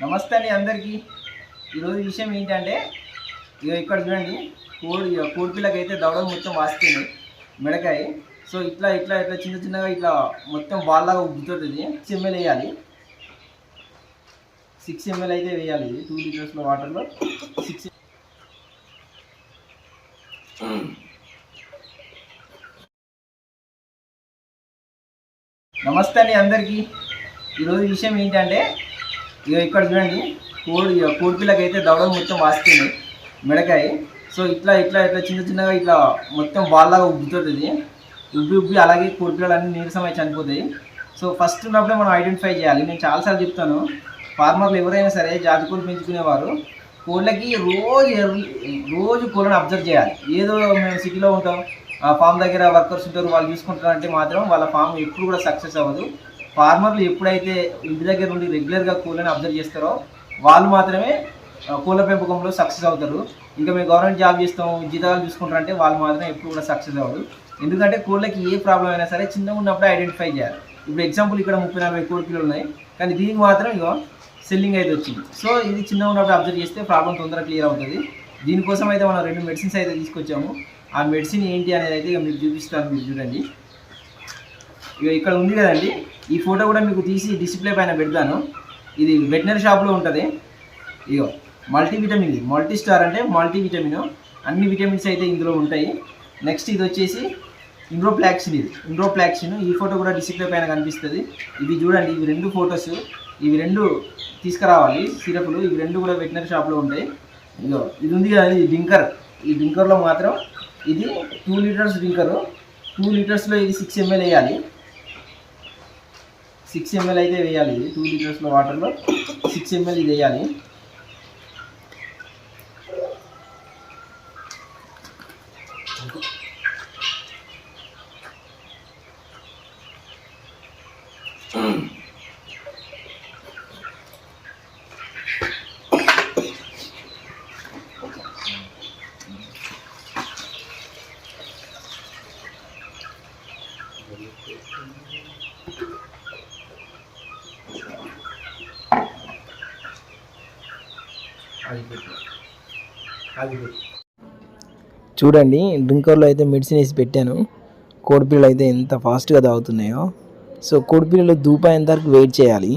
నమస్తే అండి అందరికీ. ఈరోజు విషయం ఏంటంటే ఇక ఇక్కడ చూడండి కోడి ఇక కోడి పిల్లకి అయితే దవడం మొత్తం వాస్తుంది మిడకాయ. సో ఇట్లా ఇట్లా ఇట్లా చిన్న చిన్నగా ఇట్లా మొత్తం బాల్లాగా ఉబ్బుతుంది సిక్స్ ఎంఎల్ వేయాలి. సిక్స్ ఎంఎల్ అయితే వేయాలి ఇది టూ లీటర్స్లో వాటర్లో సిక్స్ నమస్తే అండి అందరికీ. ఈరోజు విషయం ఏంటంటే ఇక ఇక్కడ చూడండి. కోడి ఇక అయితే దవడం మొత్తం వాస్తుంది మిడకాయ. సో ఇట్లా ఇట్లా ఇట్లా చిన్న చిన్నగా ఇట్లా మొత్తం బాల్లాగా ఉబ్బుతుంది ఉబ్బి ఉబ్బి అలాగే కోడిపిల్లలన్నీ నీరసమై చనిపోతాయి. సో ఫస్ట్ ఉన్నప్పుడే మనం ఐడెంటిఫై చేయాలి. నేను చాలాసార్లు చెప్తాను. ఫార్మర్లు ఎవరైనా సరే జాతి కోళ్ళు పెంచుకునేవారు. కోళ్ళకి రోజు రోజు కోళ్ళని అబ్జర్వ్ చేయాలి. ఏదో మేము సిటీలో ఉంటాం. ఆ ఫామ్ దగ్గర వర్కర్స్ ఉంటారు వాళ్ళు చూసుకుంటారంటే మాత్రం వాళ్ళ ఫామ్ ఎప్పుడు కూడా సక్సెస్ అవ్వదు. ఫార్మర్లు ఎప్పుడైతే ఇంటి దగ్గర నుండి రెగ్యులర్గా కోళ్ళని అబ్జర్వ్ చేస్తారో వాళ్ళు మాత్రమే కూల కోళ్ళ పెంపకంలో సక్సెస్ అవుతారు. ఇంకా మేము గవర్నమెంట్ జాబ్ చేస్తాం జీతాలు చూసుకుంటారంటే వాళ్ళు మాత్రం ఎప్పుడు కూడా సక్సెస్ అవ్వరు. ఎందుకంటే కోళ్ళకి ఏ ప్రాబ్లం అయినా సరే చిన్నగా ఉన్నప్పుడు ఐడెంటిఫై చేయాలి. ఇప్పుడు ఎగ్జాంపుల్ ఇక్కడ ముప్పై నలభై కోడి పిల్లలు ఉన్నాయి. కానీ దీనికి మాత్రం ఇక సెల్లింగ్ అయితే వచ్చింది. సో ఇది చిన్నగా ఉన్నప్పుడు అబ్జర్వ్ చేస్తే ప్రాబ్లం తొందరగా క్లియర్ అవుతుంది. దీనికోసం అయితే మనం రెండు మెడిసిన్స్ అయితే తీసుకొచ్చాము. ఆ మెడిసిన్ ఏంటి అనేది అయితే ఇక మీకు చూపిస్తాను మీరు చూడండి. ఇక ఇక్కడ ఉంది కదండి. ఈ ఫోటో కూడా మీకు తీసి డిస్ప్లే పైన పెడతాను. ఇది వెటనరీ షాప్లో ఉంటుంది. ఇగో మల్టీవిటమిన్ ఇది. మల్టీ స్టార్ అంటే మల్టీవిటమిన్. అన్ని విటమిన్స్ అయితే ఇందులో ఉంటాయి. నెక్స్ట్ ఇది వచ్చేసి ఇండ్రోప్లాక్సిన్ ఇది. ఇండ్రోప్లాక్సిన్. ఈ ఫోటో కూడా డిస్ప్లే పైన కనిపిస్తుంది. ఇవి చూడండి ఇవి రెండు ఫొటోస్. ఇవి రెండు తీసుకురావాలి. సిరపులు. ఇవి రెండు కూడా వెటనరీ షాప్లో ఉంటాయి. ఇగో ఇది ఉంది కదా ఇది డింకర్ ఈ డింకర్లో మాత్రం ఇది టూ లీటర్స్ డింకరు టూ లీటర్స్లో ఇది సిక్స్ ఎంఎల్ వేయాలి. సిక్స్ ఎంఎల్ అయితే వేయాలి. ఇది టూ లీటర్స్లో వాటర్లో సిక్స్ ఎంఎల్ ఇది వేయాలి. చూడండి డ్రింకర్లో అయితే మెడిసిన్ వేసి పెట్టాను. కోడిపిల్లలు అయితే ఎంత ఫాస్ట్గా తాగుతున్నాయో. సో కోడిపిల్లలు దూపాయేంత వరకు వెయిట్ చేయాలి.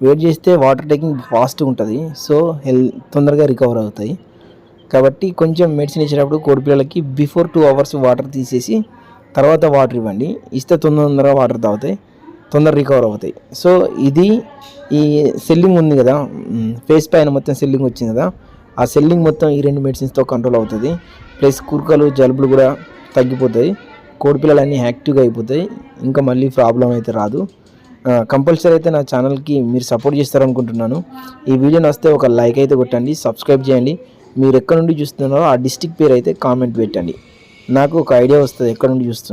వెయిట్ చేస్తే వాటర్ టేకింగ్ ఫాస్ట్గా ఉంటుంది. సో హెల్ తొందరగా రికవర్ అవుతాయి. కాబట్టి కొంచెం మెడిసిన్ ఇచ్చినప్పుడు కోడిపిల్లలకి బిఫోర్ టూ అవర్స్ వాటర్ తీసేసి తర్వాత వాటర్ ఇవ్వండి. ఇస్తే తొందర తొందరగా వాటర్ తాగుతాయి తొందర రికవర్ అవుతాయి. సో ఇది ఈ సెల్లింగ్ ఉంది కదా ఫేస్ పైన మొత్తం సెల్లింగ్ వచ్చింది కదా ఆ సెల్లింగ్ మొత్తం ఈ రెండు మెడిసిన్స్తో కంట్రోల్ అవుతుంది. ప్లస్ కురుకలు జలుబులు కూడా తగ్గిపోతాయి. కోడిపిల్లలు అన్నీ యాక్టివ్గా అయిపోతాయి. ఇంకా మళ్ళీ ప్రాబ్లం అయితే రాదు. కంపల్సరీ అయితే నా ఛానల్కి మీరు సపోర్ట్ చేస్తారనుకుంటున్నాను. ఈ వీడియో నస్తే ఒక లైక్ అయితే కొట్టండి సబ్స్క్రైబ్ చేయండి. మీరు ఎక్కడ నుండి చూస్తున్నారో ఆ డిస్టిక్ పేరు అయితే కామెంట్ పెట్టండి. నాకు ఒక ఐడియా వస్తుంది ఎక్కడ నుండి చూస్తున్నారు.